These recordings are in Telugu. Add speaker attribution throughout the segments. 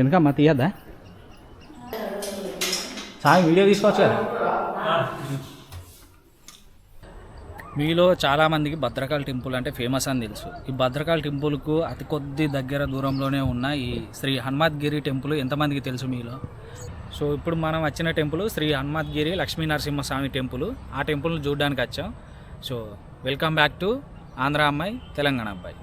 Speaker 1: ఎందుకమ్మా తీయద్దా? సాయి వీడియో తీసుకోవచ్చు కదా మీలో చాలామందికి భద్రకాళ టెంపుల్ అంటే ఫేమస్ అని తెలుసు. ఈ భద్రకాళ టెంపుల్కు అతి కొద్ది దగ్గర దూరంలోనే ఉన్న ఈ శ్రీ హనుమద్గిరి టెంపుల్ ఎంతమందికి తెలుసు మీలో? సో ఇప్పుడు మనం వచ్చిన టెంపుల్ శ్రీ హనుమద్గిరి లక్ష్మీ నరసింహస్వామి టెంపుల్. ఆ టెంపుల్ని చూడడానికి వచ్చాం. So welcome back to Andhra అమ్మాయి తెలంగాణ అబ్బాయి.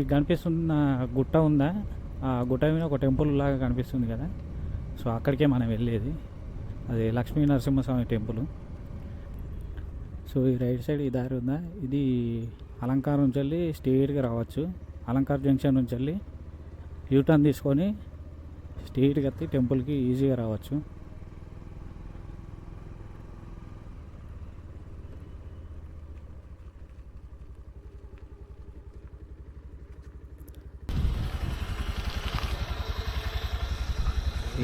Speaker 1: మీకు కనిపిస్తున్న గుట్ట ఉందా? ఆ గుట్ట మీద ఒక టెంపుల్ లాగా కనిపిస్తుంది కదా. సో అక్కడికే మనం వెళ్ళేది. అది లక్ష్మీ నరసింహస్వామి టెంపుల్. సో ఈ రైట్ సైడ్ ఈ దారి ఉందా? ఇది అలంకారం నుంచి వెళ్ళి స్ట్రీట్గా రావచ్చు. అలంకార జంక్షన్ నుంచి వెళ్ళి యూటర్న్ తీసుకొని స్ట్రీట్కి ఎత్తి టెంపుల్కి ఈజీగా రావచ్చు.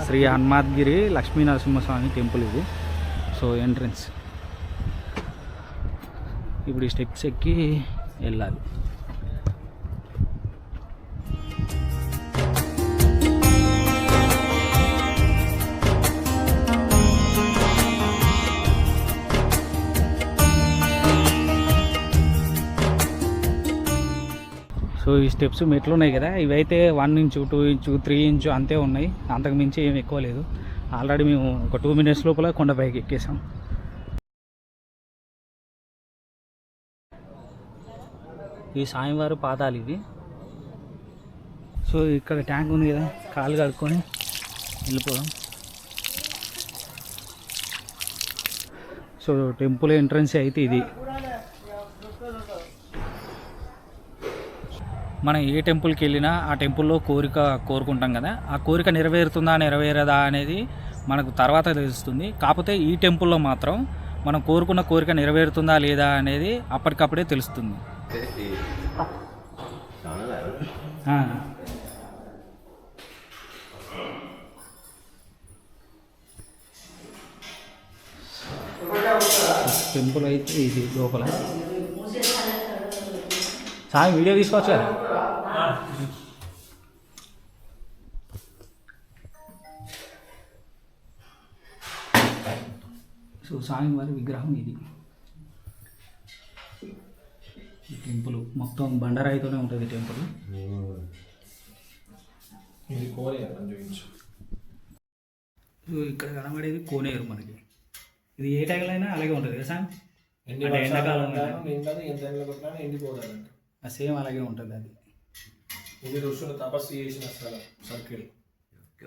Speaker 1: శ్రీ హనుమాద్గిరి లక్ష్మీ నరసింహస్వామి టెంపుల్ ఇది. So entrance. ఇప్పుడు ఈ స్టెప్స్ ఎక్కి వెళ్ళాలి. స్టెప్స్ మెట్లు ఉన్నాయి కదా ఇవైతే one inch two inch three inch అంతే ఉన్నాయి. అంతకు మించి ఏం ఎక్కువ లేదు. ఆల్రెడీ మేము ఒక టూ మినిట్స్ లోపల కొండపైకి ఎక్కేసాం. ఈ సాయంవారు పాదాలు ఇవి. సో ఇక్కడ ట్యాంక్ ఉంది కదా కాలు కడుక్కొని వెళ్ళిపోదాం. సో టెంపుల్ ఎంట్రన్స్ అయితే ఇది. మనం ఏ టెంపుల్కి వెళ్ళినా ఆ టెంపుల్లో కోరిక కోరుకుంటాం కదా. ఆ కోరిక నెరవేరుతుందా నెరవేరదా అనేది మనకు తర్వాత తెలుస్తుంది. కాకపోతే ఈ టెంపుల్లో మాత్రం మనం కోరుకున్న కోరిక నెరవేరుతుందా లేదా అనేది అప్పటికప్పుడే తెలుస్తుంది. టెంపుల్ అయితే ఇది లోపల. సాయం వీడియో తీసుకోవచ్చు కదా సో స్వామి వారి విగ్రహం ఇది. టెంపుల్ మొత్తం బండరాయితోనే ఉంటుంది టెంపుల్.
Speaker 2: ఇది
Speaker 1: సో ఇక్కడ కనబడేది కోనేరు మనకి. ఇది ఏ టైంలో అయినా అలాగే ఉంటుంది కదా సార్?
Speaker 2: ఎన్ని
Speaker 1: అంటే ఎండాకాలం
Speaker 2: ఎండాకాలం నిండదు ఎంత ఎండలో కొట్టినా ఎండిపోదంట.
Speaker 1: సేమ్ అలాగే ఉంటుంది అది.
Speaker 2: ఇది ఋషులు తపస్సు చేసిన స్థలం సర్కిల్.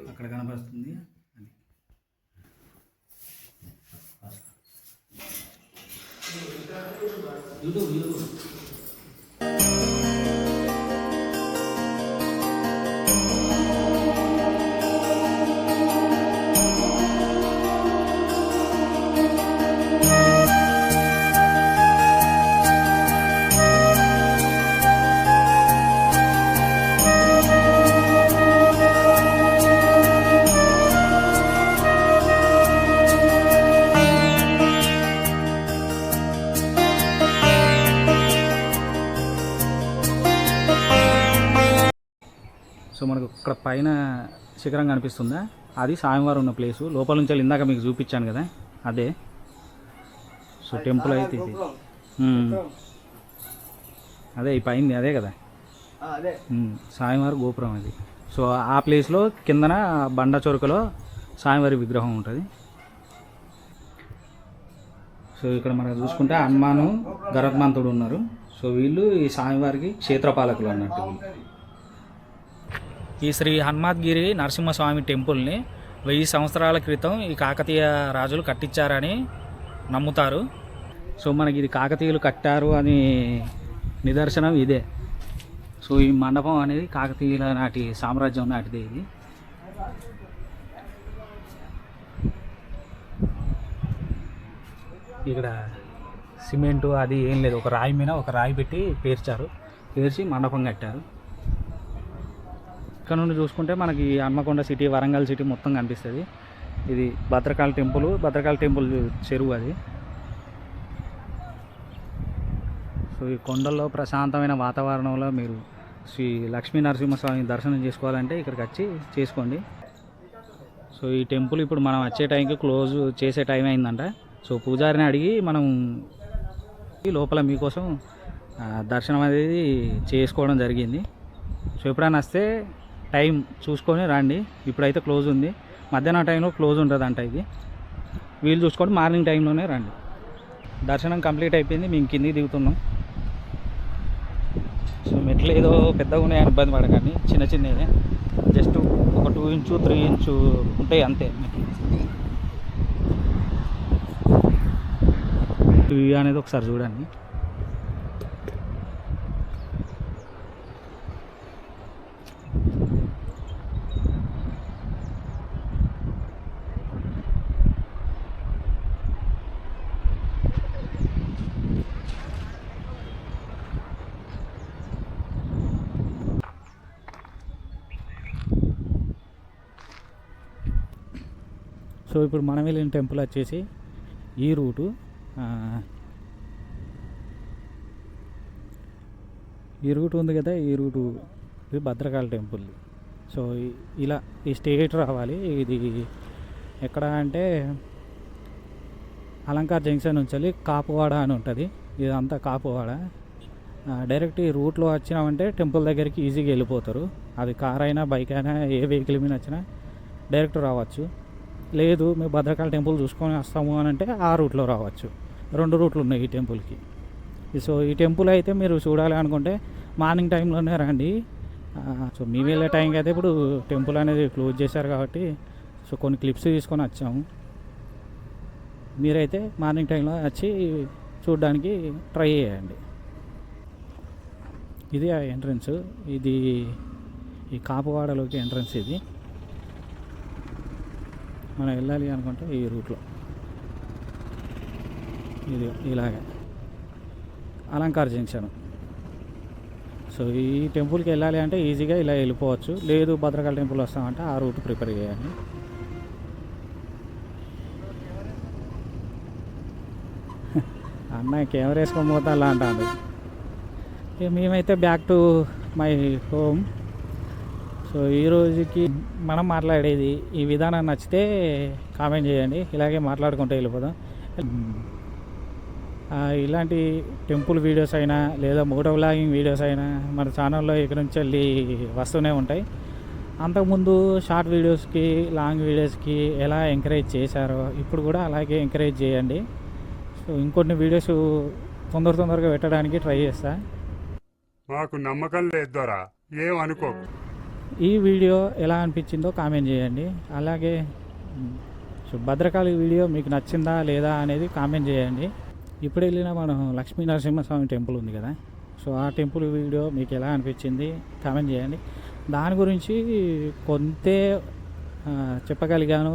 Speaker 1: అక్కడ 그러니까 누구 이유? సో మనకు ఇక్కడ పైన శిఖరం కనిపిస్తుందా? అది స్వామివారు ఉన్న ప్లేసు. లోపల నుంచి వెళ్ళి ఇందాక మీకు చూపించాను కదా. అదే. సో టెంపుల్ అయితే ఇది. అదే ఈ పైంది అదే కదా. స్వామివారి గోపురం అది. సో ఆ ప్లేస్లో కిందన బండ చొరకలో స్వామివారి విగ్రహం ఉంటుంది. సో ఇక్కడ మనం చూసుకుంటే హనుమాను గరుత్మంతుడు ఉన్నారు. సో వీళ్ళు ఈ స్వామివారికి క్షేత్రపాలకులు అన్నట్టు. వీళ్ళు ఈ శ్రీ హనుమద్గిరి నరసింహస్వామి టెంపుల్ని వెయ్యి సంవత్సరాల క్రితం ఈ కాకతీయ రాజులు కట్టించారని నమ్ముతారు. సో మనకి ఇది కాకతీయులు కట్టారు అని నిదర్శనం ఇదే. సో ఈ మండపం అనేది కాకతీయుల నాటి సామ్రాజ్యం నాటిది ఇది. ఇక్కడ సిమెంటు అది ఏం లేదు. ఒక రాయి మీద ఒక రాయి పెట్టి పేర్చారు. పేర్చి మండపం కట్టారు. ఇక్కడ నుండి చూసుకుంటే మనకి హన్మకొండ సిటీ వరంగల్ సిటీ మొత్తం కనిపిస్తుంది. ఇది భద్రకాళి టెంపుల్ భద్రకాళి టెంపుల్ చెరువు అది. సో ఈ కొండల్లో ప్రశాంతమైన వాతావరణంలో మీరు శ్రీ లక్ష్మీ నరసింహస్వామి దర్శనం చేసుకోవాలంటే ఇక్కడికి వచ్చి చేసుకోండి. సో ఈ టెంపుల్ ఇప్పుడు మనం వచ్చే టైంకి క్లోజ్ చేసే టైం అయిందంట. సో పూజారిని అడిగి మనం లోపల మీకోసం దర్శనం అనేది చేసుకోవడం జరిగింది. సో ఎప్పుడైనా వస్తే టైం చూసుకొని రండి. ఇప్పుడైతే క్లోజ్ ఉంది. మధ్యాహ్నం టైంలో క్లోజ్ ఉంటుంది అంట ఇది. వీలు చూసుకొని మార్నింగ్ టైంలోనే రండి. దర్శనం కంప్లీట్ అయిపోయింది. మేము కిందికి దిగుతున్నాం. సో మెట్లు ఏదో పెద్దగా ఉన్నాయని ఇబ్బంది పడకండి. చిన్న చిన్నవి. జస్ట్ ఒక టూ ఇంచు త్రీ ఇంచు ఉంటాయి అంతే మెట్లు. వ్యూ అనేది ఒకసారి చూడండి. సో ఇప్పుడు మనం వెళ్ళిన టెంపుల్ వచ్చేసి ఈ రూటు ఈ రూట్ ఉంది కదా ఈ రూటు ఇది భద్రకాళి టెంపుల్. సో ఇలా ఈ స్టేట్ రావాలి. ఇది ఎక్కడ అంటే అలంకార్ జంక్షన్ నుంచి కాపువాడ అని ఉంటుంది. ఇదంతా కాపువాడ. డైరెక్ట్ ఈ రూట్లో వచ్చినామంటే టెంపుల్ దగ్గరికి ఈజీగా వెళ్ళిపోతారు. అది కార్ అయినా బైక్ అయినా ఏ వెహికల్ మీద వచ్చినా డైరెక్ట్ రావచ్చు. లేదు మేము భద్రకాళి టెంపుల్ చూసుకొని వస్తాము అని అంటే ఆ రూట్లో రావచ్చు. రెండు రూట్లు ఉన్నాయి ఈ టెంపుల్కి. సో ఈ టెంపుల్ అయితే మీరు చూడాలి అనుకుంటే మార్నింగ్ టైంలోనే రండి. సో మేము వెళ్ళే టైంకి అయితే ఇప్పుడు టెంపుల్ అనేది క్లోజ్ చేశారు కాబట్టి సో కొన్ని క్లిప్స్ తీసుకొని వచ్చాము మీరైతే మార్నింగ్ టైంలో వచ్చి చూడడానికి ట్రై చేయండి. ఇది ఆ ఎంట్రన్స్. ఇది ఈ కాపువాడలోకి ఎంట్రన్స్ ఇది. మనం వెళ్ళాలి అనుకుంటే ఈ రూట్లో. ఇది ఇలాగే. అలంకార్ జంక్షన్ సో ఈ టెంపుల్కి వెళ్ళాలి అంటే ఈజీగా ఇలా వెళ్ళిపోవచ్చు. లేదు భద్రకాళ టెంపుల్ వస్తామంటే ఆ రూట్ ప్రిపేర్ చేయండి అన్న కెమెరా వేసుకొని పోతా అలా అంటాడు. ఇక మేమైతే back to my home. So ఈ రోజుకి మనం మాట్లాడేది ఈ విధానం నచ్చితే కామెంట్ చేయండి. ఇలాగే మాట్లాడుకుంటూ వెళ్ళిపోదాం. ఇలాంటి టెంపుల్ వీడియోస్ అయినా లేదా మోటో వ్లాగింగ్ వీడియోస్ అయినా మన ఛానల్లో ఇక్కడ నుంచి వెళ్ళి వస్తూనే ఉంటాయి. అంతకుముందు షార్ట్ వీడియోస్కి లాంగ్ వీడియోస్కి ఎలా ఎంకరేజ్ చేశారో ఇప్పుడు కూడా అలాగే ఎంకరేజ్ చేయండి. సో ఇంకొన్ని వీడియోస్ తొందర తొందరగా పెట్టడానికి ట్రై చేస్తా.
Speaker 3: మాకు నమ్మకం లేదు ఏమనుకో
Speaker 1: ఈ వీడియో ఎలా అనిపించిందో కామెంట్ చేయండి. అలాగే సో భద్రకాళి వీడియో మీకు నచ్చిందా లేదా అనేది కామెంట్ చేయండి. ఇప్పుడు వెళ్ళిన మనం లక్ష్మీ నరసింహస్వామి టెంపుల్ ఉంది కదా. సో ఆ టెంపుల్ వీడియో మీకు ఎలా అనిపించింది కామెంట్ చేయండి. దాని గురించి కొంతే చెప్పగలిగాను.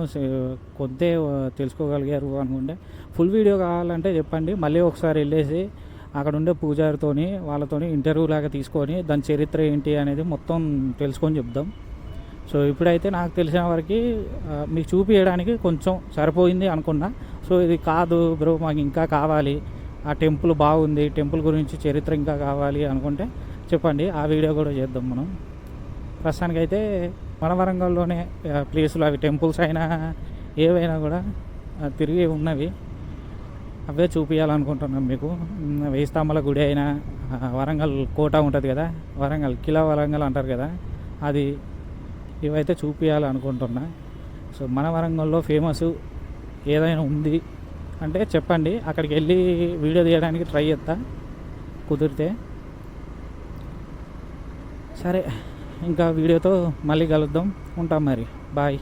Speaker 1: కొంతే తెలుసుకోగలిగారు అనుకుంటే ఫుల్ వీడియో కావాలంటే చెప్పండి. మళ్ళీ ఒకసారి వెళ్ళేసి అక్కడ ఉండే పూజారితోని వాళ్ళతోని ఇంటర్వ్యూ లాగా తీసుకొని దాని చరిత్ర ఏంటి అనేది మొత్తం తెలుసుకొని చెప్దాం. సో ఇప్పుడైతే నాకు తెలిసిన వరకు మీకు చూపించడానికి కొంచెం సరిపోయింది అనుకున్నా. సో ఇది కాదు బ్రో మాకు ఇంకా కావాలి. ఆ టెంపుల్ బాగుంది టెంపుల్ గురించి చరిత్ర ఇంకా కావాలి అనుకుంటే చెప్పండి. ఆ వీడియో కూడా చేద్దాం మనం. ప్రస్తుతానికైతే మన వరంగల్లోనే ప్లేసులు అవి టెంపుల్స్ అయినా ఏవైనా కూడా తిరిగి ఉన్నవి. అవే చూపించాలనుకుంటున్నాం మీకు. ఉమ్, వెయ్యి స్తంభాల గుడి అయినా వరంగల్ కోట ఉంటుంది కదా వరంగల్ కిలా వరంగల్ అంటారు కదా అది ఇవైతే చూపించాలనుకుంటున్నా సో మన వరంగల్లో ఫేమస్ ఏదైనా ఉంది అంటే చెప్పండి అక్కడికి వెళ్ళి వీడియో తీయడానికి ట్రై చేస్తా కుదిరితే. సరే ఇంకా వీడియోతో మళ్ళీ కలుద్దాం. ఉంటాం మరి. బాయ్.